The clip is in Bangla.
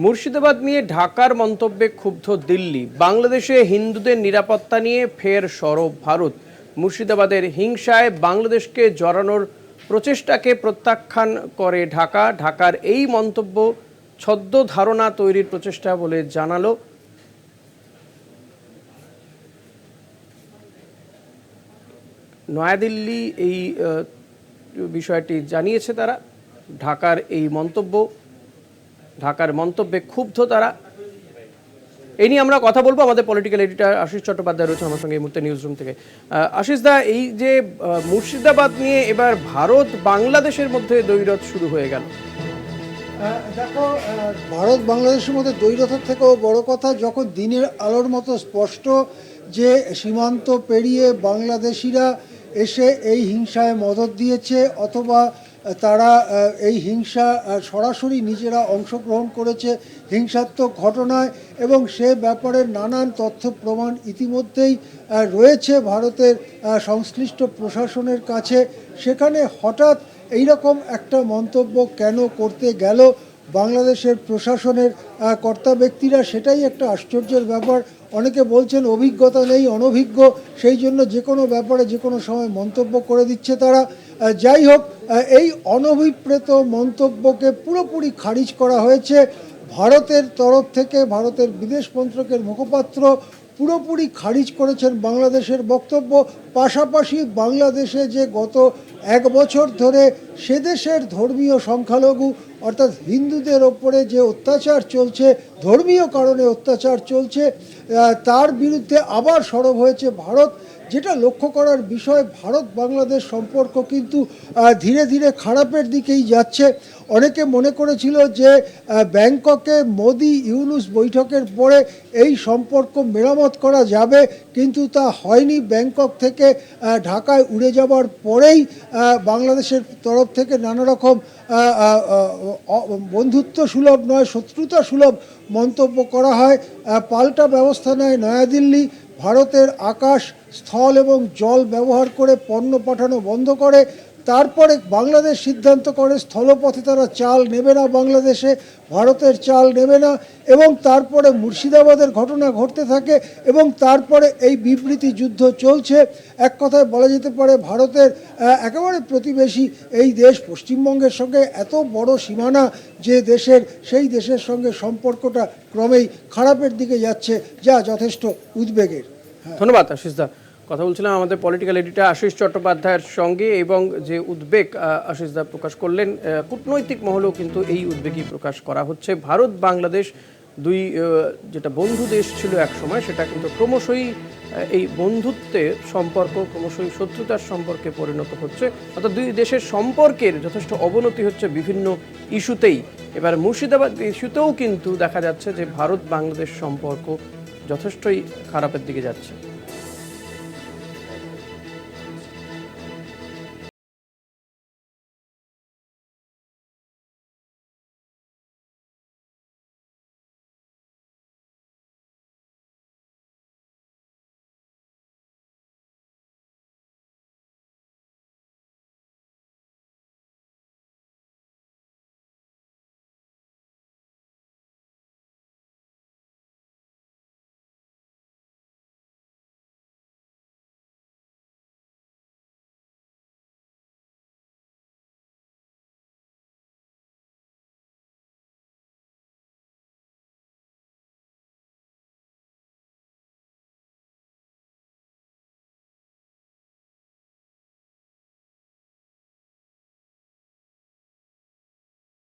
মুর্শিদাবাদ নিয়ে ঢাকার মন্তব্যে ক্ষুব্ধ দিল্লি। বাংলাদেশে হিন্দুদের নিরাপত্তা নিয়ে ফের সরব ভারত। মুর্শিদাবাদের হিংসায় বাংলাদেশকে জড়ানোর প্রচেষ্টাকে প্রত্যাখ্যান করে ঢাকা। ঢাকার এই মন্তব্য ছদ্ম ধারণা তৈরির প্রচেষ্টা বলে জানালো। নয়াদিল্লি এই বিষয়টি জানিয়েছে তারা। ঢাকার এই মন্তব্য ঢাকার মন্তব্যে ক্ষুব্ধ তারা। এই নিয়ে আমরা কথা বলব। আমাদের পলিটিক্যাল এডিটর আশিস চট্টোপাধ্যায় রয়েছে আমার সঙ্গে এই মুহূর্তে নিউজ রুম থেকে আশিস দা, এই যে মুর্শিদাবাদ নিয়ে এবার ভারত বাংলাদেশের মধ্যে দ্বৈরথ শুরু হয়ে গেল। দেখো ভারত বাংলাদেশের মধ্যে দ্বৈরথের থেকেও বড় কথা, যখন দিনের আলোর মতো স্পষ্ট যে সীমান্ত পেরিয়ে বাংলাদেশিরা এসে এই হিংসায় মদত দিয়েছে, অথবা তারা এই হিংসা সরাসরি নিজেরা অংশগ্রহণ করেছে হিংসাত্মক ঘটনায় এবং সে ব্যাপারে নানান তথ্য প্রমাণ ইতিমধ্যেই রয়েছে ভারতের সংশ্লিষ্ট প্রশাসনের কাছে। সেখানে হঠাৎ এইরকম একটা মন্তব্য কেন করতে গেল বাংলাদেশের প্রশাসনের কর্তা ব্যক্তিরা, সেটাই একটা আশ্চর্যের ব্যাপার। অনেকে বলছেন অভিজ্ঞতা নেই, অনভিজ্ঞ, সেই জন্য যে কোনো ব্যাপারে যে কোনো সময় মন্তব্য করে দিচ্ছে তারা। যাই হোক এই অনভিপ্রেত মন্তব্যকে পুরোপুরি খারিজ করা হয়েছে। ভারতের তরফ থেকে ভারতের বিদেশ মন্ত্রকের মুখপাত্র পুরোপুরি খারিজ করেছেন বাংলাদেশের বক্তব্য। পাশাপাশি বাংলাদেশে যে গত এক বছর ধরে সে দেশের ধর্মীয় সংখ্যালঘু, অর্থাৎ হিন্দুদের ওপরে যে অত্যাচার চলছে, ধর্মীয় কারণে অত্যাচার চলছে তার বিরুদ্ধে আবার সরব হয়েছে ভারত, যেটা লক্ষ্য করার বিষয় ভারত বাংলাদেশ সম্পর্ক কিন্তু ধীরে ধীরে খারাপের দিকেই যাচ্ছে। অনেকে মনে করেছিল যে ব্যাংককে মোদি ইউনুস বৈঠকের পরে এই সম্পর্ক মেরামত করা যাবে, কিন্তু তা হয়নি। ব্যাংকক থেকে আহ, ঢাকায় উড়ে যাওয়ার পরেই বাংলাদেশের তরফ থেকে নানা রকম বন্ধুত্ব সুলভ নয় শত্রুতা সুলভ মন্তব্য করা হয়। পাল্টা ব্যবস্থা নেয় নয়াদিল্লি। ভারতের আকাশ স্থল এবং জল ব্যবহার করে পণ্য পাঠানো বন্ধ করে। তারপরে বাংলাদেশ সিদ্ধান্ত করে স্থলপথে তারা চাল নেবে না বাংলাদেশে, ভারতের চাল নেবে না, এবং তারপরে মুর্শিদাবাদের ঘটনা ঘটতে থাকে, এবং তারপরে এই বিবৃতি যুদ্ধ চলছে। এক কথায় বলা যেতে পারে, ভারতের একেবারে প্রতিবেশী এই দেশ পশ্চিমবঙ্গের সঙ্গে এত বড় সীমানা যে দেশের, সেই দেশের সঙ্গে সম্পর্কটা ক্রমেই খারাপের দিকে যাচ্ছে, যা যথেষ্ট উদ্বেগের। ধন্যবাদ, আশিস দা। কথা বলছিলাম আমাদের পলিটিক্যাল এডিটর আশিস চট্টোপাধ্যায়ের সঙ্গে এবং যে উদ্বেগ আহ, আশিস দা প্রকাশ করলেন কূটনৈতিক মহলেও কিন্তু এই উদ্বেগই প্রকাশ করা হচ্ছে। ভারত বাংলাদেশ দুই যেটা বন্ধু দেশ ছিল এক সময় সেটা কিন্তু ক্রমশই এই বন্ধুত্বের সম্পর্ক ক্রমশই শত্রুতার সম্পর্কে পরিণত হচ্ছে। অর্থাৎ দুই দেশের সম্পর্কের যথেষ্ট অবনতি হচ্ছে বিভিন্ন ইস্যুতেই। এবার মুর্শিদাবাদ ইস্যুতেও কিন্তু দেখা যাচ্ছে যে ভারত বাংলাদেশ সম্পর্ক যথেষ্টই খারাপের দিকে যাচ্ছে।